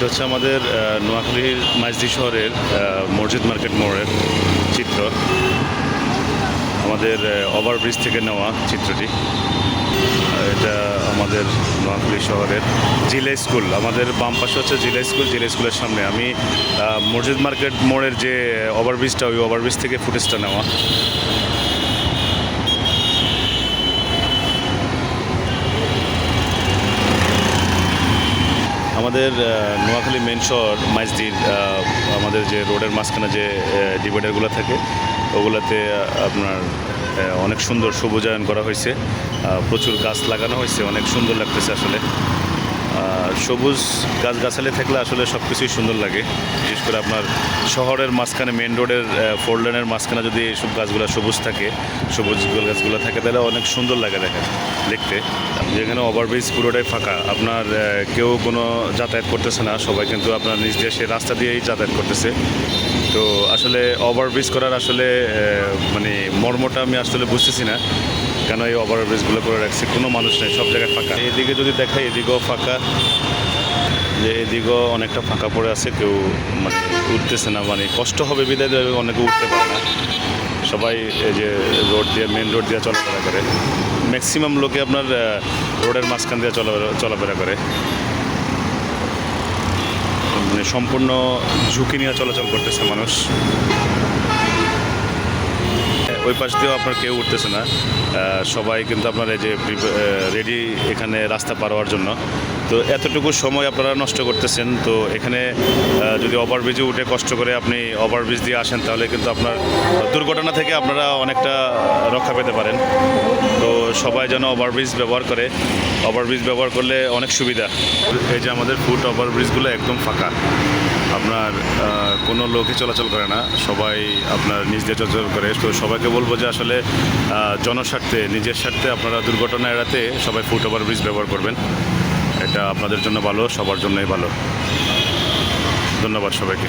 এটা হচ্ছে আমাদের নোয়াখালীর মাইজদি শহরের মসজিদ মার্কেট মোড়ের চিত্র। আমাদের ওভারব্রিজ থেকে নেওয়া চিত্রটি। এটা আমাদের নোয়াখালী শহরের জিলা স্কুল। আমাদের বাম পাশে হচ্ছে জিলা স্কুল, জিলা স্কুলের সামনে। আমি মসজিদ মার্কেট মোড়ের যে ওভারব্রিজটা, ওই ওভারব্রিজ থেকে ফুটেজটা নেওয়া। আমাদের নোয়াখালী মেন শহর, মাইজদির আমাদের যে রোডের মাঝখানে যে ডিভাইডারগুলো থাকে, ওগুলোতে আপনার অনেক সুন্দর সবুজায়ন করা হয়েছে। প্রচুর গাছ লাগানো হয়েছে, অনেক সুন্দর লাগতেছে আসলে। সবুজ গাছগাছালি থাকলে আসলে সব কিছুই সুন্দর লাগে। বিশেষ করে আপনার শহরের মাঝখানে মেন রোডের ফোর লেনের মাঝখানে যদি এইসব গাছগুলো সবুজ থাকে, সবুজ গাছগুলো থাকে, তাহলে অনেক সুন্দর লাগে দেখে দেখতে। যেখানে ওভারব্রিজ পুরোটাই ফাঁকা, আপনার কেউ কোনো যাতায়াত করতেছে না, সবাই কিন্তু আপনার নিজ দেশে রাস্তা দিয়েই যাতায়াত করতেছে। তো আসলে ওভারব্রিজ করার আসলে মানে মর্মটা আমি আসলে বুঝতেছি না। কেন এই ওভারব্রিজগুলো করে রাখছে? কোনো মানুষ নেই, সব জায়গায় ফাঁকা। এদিকে যদি দেখাই, এদিকেও ফাঁকা। যে এদিকেও অনেকটা ফাঁকা পড়ে আছে, কেউ মানে উঠতেছে না মানে কষ্ট হবে বিদায় দেবে অনেকে উঠতে পারে না। সবাই এই যে রোড দিয়ে মেন রোড দিয়ে চলাফেরা করে। ম্যাক্সিমাম লোকে আপনার রোডের মাঝখান দিয়ে চলাফেরা চলাফেরা করে। মানে সম্পূর্ণ ঝুঁকি নিয়ে চলাচল করতেছে মানুষ। ওই পাশ দিয়েও আপনার কেউ উঠতেছে না। সবাই কিন্তু আপনার এই যে রেডি এখানে রাস্তা পার হওয়ার জন্য। তো এতটুকু সময় আপনারা নষ্ট করতেছেন। তো এখানে যদি ওভারব্রিজে উঠে কষ্ট করে আপনি ওভারব্রিজ দিয়ে আসেন, তাহলে কিন্তু আপনার দুর্ঘটনা থেকে আপনারা অনেকটা রক্ষা পেতে পারেন। তো সবাই যেন ওভারব্রিজ ব্যবহার করে। ওভারব্রিজ ব্যবহার করলে অনেক সুবিধা। এই যে আমাদের ফুট ওভারব্রিজগুলো একদম ফাঁকা। আপনার কোনো লোকে চলাচল করে না। সবাই আপনার নিজ দিয়ে চলাচল করে। তো সবাইকে বলব যে আসলে জনস্বার্থে, নিজের স্বার্থে আপনারা দুর্ঘটনা এড়াতে সবাই ফুট ওভার ব্রিজ ব্যবহার করবেন। এটা আপনাদের জন্য ভালো, সবার জন্যই ভালো। ধন্যবাদ সবাইকে।